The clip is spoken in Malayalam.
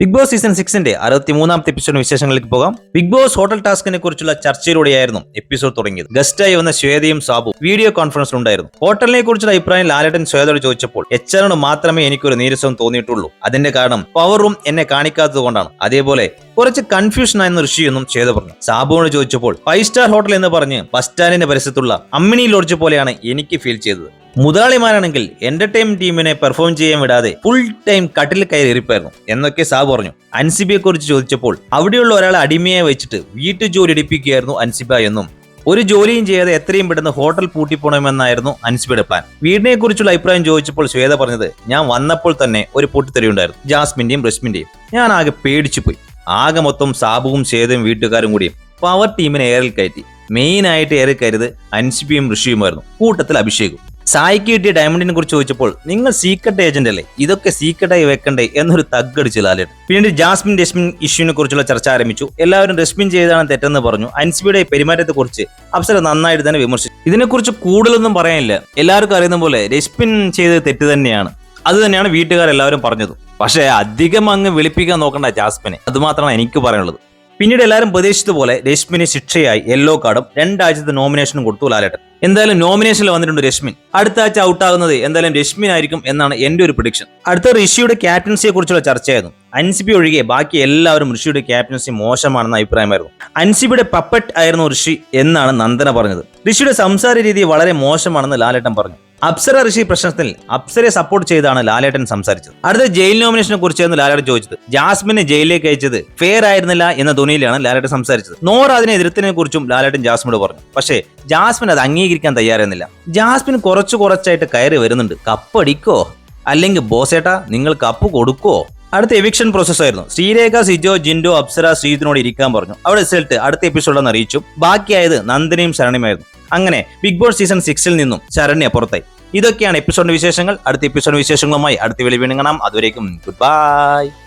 ബിഗ് ബോസ് സീസൺ സിക്സിന്റെ അറുപത്തി മൂന്നാമത്തെ എപ്പിസോഡ് വിശേഷങ്ങളിലേക്ക് പോകാം. ബിഗ് ബോസ് ഹോട്ടൽ ടാസ്കിനെ കുറിച്ചുള്ള ചർച്ചയിലൂടെയായിരുന്നു എപ്പിസോഡ് തുടങ്ങിയത്. ഗസ്റ്റായി വന്ന ശ്വേതയും സാബു വീഡിയോ കോൺഫറൻസിൽ ഉണ്ടായിരുന്നു. ഹോട്ടലിനെ കുറിച്ചുള്ള അഭിപ്രായം ലാലേട്ടൻ ശ്വേതയോട് ചോദിച്ചപ്പോൾ എച്ച് ആറിന് മാത്രമേ എനിക്കൊരു നീരസം തോന്നിയിട്ടുള്ളൂ. അതിന്റെ കാരണം പവർ റൂം എന്നെ കാണിക്കാത്തത് കൊണ്ടാണ്. അതേപോലെ കുറച്ച് കൺഫ്യൂഷൻ ആയിരുന്ന ഋഷി എന്നും ചെയ്തു പറഞ്ഞു. സാബുവിനോട് ചോദിച്ചപ്പോൾ ഫൈവ് സ്റ്റാർ ഹോട്ടൽ എന്ന് പറഞ്ഞ് ബസ് സ്റ്റാൻഡിന്റെ പരിസരത്തുള്ള അമ്മിനി ലോഡ്ജ് പോലെയാണ് എനിക്ക് ഫീൽ ചെയ്തത്. മുതലാളിമാരാണെങ്കിൽ എന്റർടൈൻമെന്റ് ടീമിനെ പെർഫോം ചെയ്യാൻ വിടാതെ ഫുൾ ടൈം കട്ടിൽ കയറി ഇരിപ്പായിരുന്നു. എന്നൊക്കെ സാ പറഞ്ഞു. അൻസിബിയെ കുറിച്ച് ചോദിച്ചപ്പോൾ അവിടെയുള്ള ഒരാളെ അടിമയെ വെച്ചിട്ട് വീട്ടു ജോലി എടുപ്പിക്കുകയായിരുന്നു അൻസിബ എന്നും. ഒരു ജോലിയും ചെയ്യാതെ എത്രയും പെട്ടെന്ന് ഹോട്ടൽ പൂട്ടിപ്പോണമെന്നായിരുന്നു അൻസിബയുടെ പ്ലാൻ വീടിനെ കുറിച്ചുള്ള അഭിപ്രായം ചോദിച്ചപ്പോൾ ശ്വേത പറഞ്ഞത് ഞാൻ വന്നപ്പോൾ തന്നെ ഒരു പൊട്ടിത്തെറി ഉണ്ടായിരുന്നു. ജാസ്മിന്റെയും റഷ്മിന്റെയും ഞാൻ ആകെ പേടിച്ചു പോയി. ആകെ മൊത്തം സാബുവും ശ്വേതയും വീട്ടുകാരും കൂടിയും പവർ ടീമിനെ ഏറിൽ കയറ്റി. മെയിൻ ആയിട്ട് ഏറെ കരുത് അൻസിബിയും ഋഷിയുമായിരുന്നു. കൂട്ടത്തിൽ അഭിഷേകും. സായിക്ക് കിട്ടിയ ഡയമണ്ടിനെ കുറിച്ച് ചോദിച്ചപ്പോൾ നിങ്ങൾ സീക്രട്ട് ഏജന്റ് അല്ലേ? ഇതൊക്കെ സീക്രട്ടായി വെക്കണ്ടേ? എന്നൊരു തഗ്ഗടിച്ചു ലാലേട്ട് പിന്നീട് ജാസ്മിൻ രശ്മിൻ ഇഷ്യൂവിനെ കുറിച്ചുള്ള ചർച്ച ആരംഭിച്ചു. എല്ലാവരും രശ്മിൻ ചെയ്താണ് തെറ്റെന്ന് പറഞ്ഞു. അൻസിബിയുടെ പെരുമാറ്റത്തെ കുറിച്ച് അപ്സര നന്നായിട്ട് തന്നെ വിമർശിച്ചു. ഇതിനെക്കുറിച്ച് കൂടുതലൊന്നും പറയാനില്ല. എല്ലാവർക്കും അറിയുന്ന പോലെ രശ്മിൻ ചെയ്തത് തെറ്റ് തന്നെയാണ്. അത് തന്നെയാണ് വീട്ടുകാരെല്ലാവരും പറഞ്ഞത്. പക്ഷേ അധികം അങ്ങ് വിളിപ്പിക്കാൻ നോക്കണ്ട ജാസ്മിനെ. അതുമാത്രമാണ് എനിക്ക് പറയാനുള്ളത്. പിന്നീട് എല്ലാവരും പ്രതീക്ഷിച്ചതുപോലെ രശ്മിന് ശിക്ഷയായി. യെല്ലോ കാർഡും രണ്ടാഴ്ചത്തെ നോമിനേഷനും കൊടുത്തു ലാലേട്ടൻ. എന്തായാലും നോമിനേഷനിൽ വന്നിട്ടുണ്ട് രശ്മിൻ. അടുത്ത ആഴ്ച ഔട്ട് ഔട്ടാകുന്നത് എന്തായാലും രശ്മിൻ ആയിരിക്കും എന്നാണ് എന്റെ ഒരു പ്രഡിക്ഷൻ അടുത്ത ഋഷിയുടെ ക്യാപ്റ്റൻസിയെ കുറിച്ചുള്ള ചർച്ചയായിരുന്നു. അൻസിബി ഒഴികെ ബാക്കി എല്ലാവരും ഋഷിയുടെ ക്യാപ്റ്റൻസി മോശമാണെന്ന അഭിപ്രായമായിരുന്നു. അൻസിബിയുടെ പപ്പറ്റ് ആയിരുന്നു ഋഷി എന്നാണ് നന്ദന പറഞ്ഞത്. ഋഷിയുടെ സംസാര രീതി വളരെ മോശമാണെന്ന് ലാലേട്ടൻ പറഞ്ഞു. അപ്സര ഋഷി പ്രശ്നത്തിൽ അപ്സരയെ സപ്പോർട്ട് ചെയ്താണ് ലാലേട്ടൻ സംസാരിച്ചത്. അടുത്ത ജയിൽ നോമിനേഷനെ കുറിച്ചായിരുന്നു ലാലേട്ടൻ ചോദിച്ചത്. ജാസ്മിനെ ജയിലിലേക്ക് അയച്ചത് ഫെയർ ആയിരുന്നില്ല എന്ന ധ്വനിയിലാണ് ലാലേട്ടൻ സംസാരിച്ചത്. നോർ അതിനെ എതിർത്തിനെ കുറിച്ചും ലാലേട്ടൻ ജാസ്മിനോട് പറഞ്ഞു. പക്ഷേ ജാസ്മിൻ അത് അംഗീകരിക്കാൻ തയ്യാറായിരുന്നില്ല ജാസ്മിൻ കുറച്ചു കുറച്ചായിട്ട് കയറി വരുന്നുണ്ട്. കപ്പടിക്കോ അല്ലെങ്കിൽ ബോസേട്ടാ നിങ്ങൾ കപ്പ് കൊടുക്കോ? അടുത്ത എവിക്ഷൻ പ്രോസസ് ആയിരുന്നു. ശ്രീരേഖ സിജോ ജിൻഡോ അപ്സര ശ്രീജിത്തിനോട് ഇരിക്കാൻ പറഞ്ഞു. അവിടെ റിസൾട്ട് അടുത്ത എപ്പിസോഡിൽ അറിയിച്ചു. ബാക്കിയായത് നന്ദനയും ശരണിയുമായിരുന്നു. അങ്ങനെ ബിഗ് ബോസ് സീസൺ സിക്സിൽ നിന്നും ശരണ്യ പുറത്തായി. ഇതൊക്കെയാണ് എപ്പിസോഡിന്റെ വിശേഷങ്ങൾ. അടുത്ത എപ്പിസോഡ് വിശേഷങ്ങളുമായി അടുത്ത വെളി വീണ്ടും കാണാം. അതുവരേക്കും ഗുഡ് ബൈ.